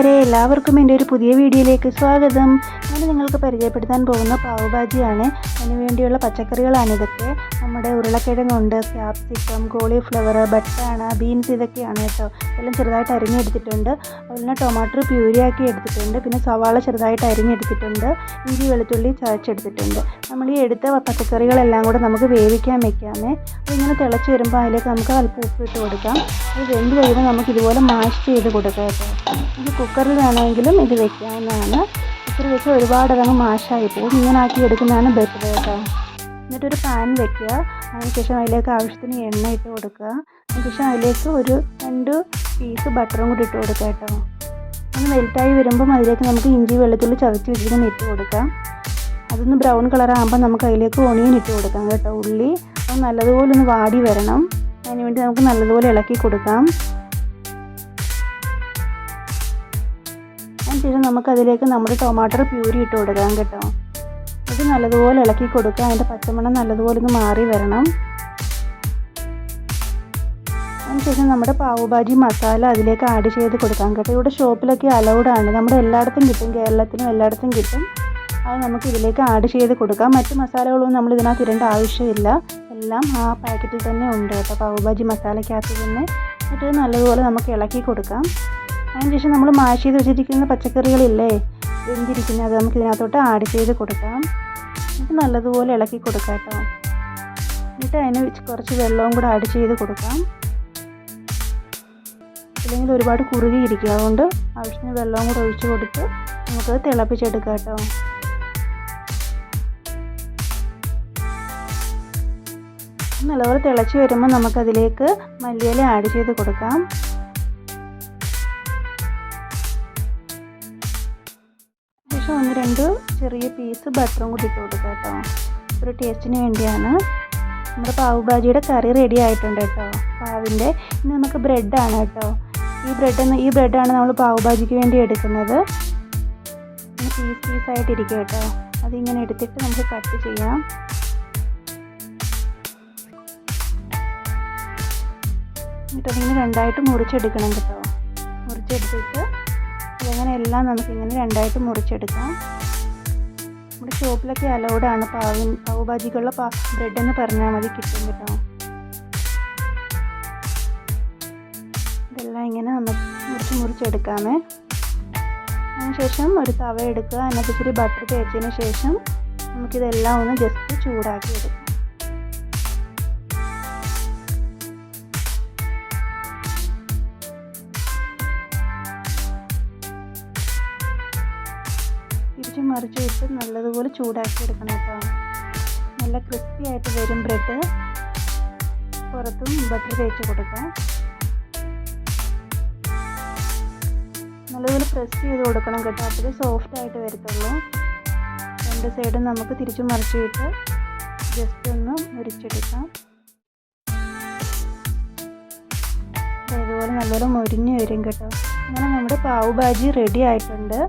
കൂട്ടുകാരെ എല്ലാവർക്കും എന്റെ ഒരു പുതിയ വീഡിയോയിലേക്ക് സ്വാഗതം. ഞാൻ നിങ്ങൾക്ക് പരിചയപ്പെടുത്താൻ പോകുന്ന പാവ് ഭാജിയാണ് അതിന് വേണ്ടിയുള്ള പച്ചക്കറികളാണ് ഇതൊക്കെ. നമ്മുടെ ഉരുളക്കിഴങ്ങുണ്ട് ക്യാപ്സിക്കം കോളിഫ്ലവർ ബട്ടാണ ബീൻസ് ഇതൊക്കെയാണ് കേട്ടോ. എല്ലാം ചെറുതായിട്ട് അരിഞ്ഞെടുത്തിട്ടുണ്ട്. അതുപോലെ ടൊമാറ്റോ പ്യൂരിയാക്കി എടുത്തിട്ടുണ്ട്. പിന്നെ സവാള ചെറുതായിട്ട് അരിഞ്ഞെടുത്തിട്ടുണ്ട്. ഇഞ്ചി വെളുത്തുള്ളി ചതച്ചെടുത്തിട്ടുണ്ട്. നമ്മൾ ഈ എടുത്ത പച്ചക്കറികളെല്ലാം കൂടെ നമുക്ക് വേവിക്കാൻ വെക്കാമേ. അതിങ്ങനെ തിളച്ച് വരുമ്പോൾ അതിലേക്ക് നമുക്ക് അല്പം ഉപ്പ് ഇട്ട് കൊടുക്കാം. അത് വെന്ത് കഴിയുമ്പോൾ നമുക്ക് ഇതുപോലെ മാഷ് ചെയ്ത് കൊടുക്കാം കേട്ടോ. ഇത് കുക്കറിൽ വേണമെങ്കിലും ഇത് വെക്കാവുന്നതാണ്. കുക്കറിൽ വെച്ച് ഒരുപാട് അതങ്ങ് മാഷായി പോകും. ഇങ്ങനെ ആക്കി എടുക്കുന്നതാണ് ബെറ്റർ കേട്ടോ എന്നിട്ടൊരു പാൻ വെക്കുക. അതിനുശേഷം അതിലേക്ക് ആവശ്യത്തിന് എണ്ണ ഇട്ട് കൊടുക്കുക. അതിനുശേഷം അതിലേക്ക് ഒരു രണ്ട് പീസ് ബട്ടറും കൂടി ഇട്ട് കൊടുക്കുക കേട്ടോ. ഒന്ന് മെൽറ്റായി വരുമ്പം അതിലേക്ക് നമുക്ക് ഇഞ്ചി വെള്ളത്തിൽ ചതച്ച് വെച്ചിരിക്കുന്ന ഇട്ട് കൊടുക്കാം. അതൊന്ന് ബ്രൗൺ കളർ ആകുമ്പോൾ നമുക്ക് അതിലേക്ക് ഒണിയൻ ഇട്ട് കൊടുക്കാം കേട്ടോ. ഉള്ളി അത് നല്ലതുപോലെ ഒന്ന് വാടി വരണം. അതിന് വേണ്ടി നമുക്ക് നല്ലതുപോലെ ഇളക്കി കൊടുക്കാം. അതിനുശേഷം നമുക്ക് അതിലേക്ക് നമ്മുടെ ടൊമാറ്റോ പ്യൂരി ഇട്ട് കൊടുക്കാം കേട്ടോ. ഇത് നല്ലതുപോലെ ഇളക്കി കൊടുക്കുക. അതിന്റെ പച്ചമണം നല്ലതുപോലെ ഒന്ന് മാറി വരണം. അതിനുശേഷം നമ്മുടെ പാവ് ഭാജി മസാല അതിലേക്ക് ആഡ് ചെയ്ത് കൊടുക്കാം കേട്ടോ. ഇവിടെ ഷോപ്പിലൊക്കെ അലൗഡാണ് നമ്മുടെ എല്ലായിടത്തും കിട്ടും. കേരളത്തിലും എല്ലായിടത്തും കിട്ടും. അത് നമുക്ക് ഇതിലേക്ക് ആഡ് ചെയ്ത് കൊടുക്കാം. മറ്റ് മസാലകളൊന്നും നമ്മൾ ഇതിനകത്ത് ഇടേണ്ട ആവശ്യമില്ല. എല്ലാം ആ പാക്കറ്റിൽ തന്നെ ഉണ്ട് കേട്ടോ. പാവ് ഭാജി മസാലയ്ക്കകത്ത് തന്നെ. എന്നിട്ട് നല്ലതുപോലെ നമുക്ക് ഇളക്കി കൊടുക്കാം. അതിനുശേഷം നമ്മൾ മാഷ് ചെയ്ത് വെച്ചിരിക്കുന്ന പച്ചക്കറികളില്ലേ? വെന്തിരിക്കുന്നത് അത് നമുക്ക് ഇതിനകത്തോട്ട് ആഡ് ചെയ്ത് കൊടുക്കാം. നമുക്ക് നല്ലതുപോലെ ഇളക്കി കൊടുക്കാം കേട്ടോ. എന്നിട്ട് അതിന് കുറച്ച് വെള്ളവും കൂടെ ആഡ് ചെയ്ത് കൊടുക്കാം. അല്ലെങ്കിൽ ഒരുപാട് കുറുകിയിരിക്കും. അതുകൊണ്ട് ആവശ്യത്തിന് വെള്ളവും കൂടെ ഒഴിച്ച് കൊടുത്ത് നമുക്കത് തിളപ്പിച്ചെടുക്കാം കേട്ടോ. നല്ലപോലെ തിളച്ച് വരുമ്പോൾ നമുക്കതിലേക്ക് മല്ലിയില ആഡ് ചെയ്ത് കൊടുക്കാം. ശേഷം ഒന്ന് രണ്ട് ചെറിയ പീസ് ബട്ടറും കൂടി ഇട്ട് കൊടുക്കുക കേട്ടോ. ഒരു ടേസ്റ്റിന് വേണ്ടിയാണ്. നമ്മുടെ പാവ് ഭാജിയുടെ കറി റെഡി ആയിട്ടുണ്ട് കേട്ടോ. പാവിന്റെ ഇനി നമുക്ക് ബ്രെഡാണ് കേട്ടോ. ഈ ബ്രെഡ് ഈ ബ്രെഡാണ് നമ്മൾ പാവ് ഭാജിക്ക് വേണ്ടി എടുക്കുന്നത്. പീസ് പീസായിട്ടിരിക്കും കേട്ടോ. അതിങ്ങനെ എടുത്തിട്ട് നമുക്ക് കട്ട് ചെയ്യാം. എന്നിട്ട് അതിങ്ങനെ രണ്ടായിട്ട് മുറിച്ചെടുക്കണം കേട്ടോ. മുറിച്ചെടുത്തിട്ട് അതങ്ങനെ നമുക്കിങ്ങനെ രണ്ടായിട്ട് മുറിച്ചെടുക്കാം. നമ്മുടെ ഷോപ്പിലൊക്കെ അലൗഡാണ് പാവിൻ പാവ് ഭാജിക്കുള്ള പാ ബ്രെഡ് എന്ന് പറഞ്ഞാൽ മതി കിട്ടും കേട്ടോ. ഇതെല്ലാം ഇങ്ങനെ നമുക്ക് മുറിച്ച് മുറിച്ചെടുക്കാമേ. അതിനുശേഷം ഒരു തവ എടുക്കുക. അതിനകത്ത് ഇച്ചിരി ബട്ടർ തേച്ചതിന് ശേഷം നമുക്കിതെല്ലാം ഒന്ന് ജസ്റ്റ് ചൂടാക്കി എടുക്കാം. തിരിച്ച് മറിച്ച് ഇട്ട് നല്ലതുപോലെ ചൂടാക്കി എടുക്കണം കേട്ടോ. നല്ല ക്രിസ്പി ആയിട്ട് വരും ബ്രെഡ് പുറത്തും ബട്ടർ തേച്ച് കൊടുക്കാം. നല്ലതുപോലെ പ്രസ് ചെയ്ത് കൊടുക്കണം കേട്ടോ. അപ്പോൾ സോഫ്റ്റ് ആയിട്ട് വരത്തുള്ളൂ. രണ്ട് സൈഡും നമുക്ക് തിരിച്ച് മറിച്ച് വിട്ട് ജസ്റ്റ് ഒന്ന് മുരിച്ചെടുക്കാം. ഇതുപോലെ നല്ലപോലെ മുരിഞ്ഞ് വരും കേട്ടോ. അങ്ങനെ നമ്മുടെ പാവ് ഭാജി റെഡി ആയിട്ടുണ്ട്.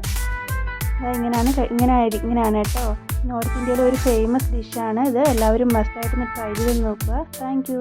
ഇങ്ങനെയാണ് ഇങ്ങനെ ആയിരിക്കും ഇങ്ങനെയാണ് കേട്ടോ. നോർത്ത് ഇന്ത്യയിലെ ഒരു ഫേമസ് ഡിഷാണ് ഇത്. എല്ലാവരും മസ്റ്റായിട്ടൊന്ന് ട്രൈ ചെയ്ത് നോക്കുക. താങ്ക്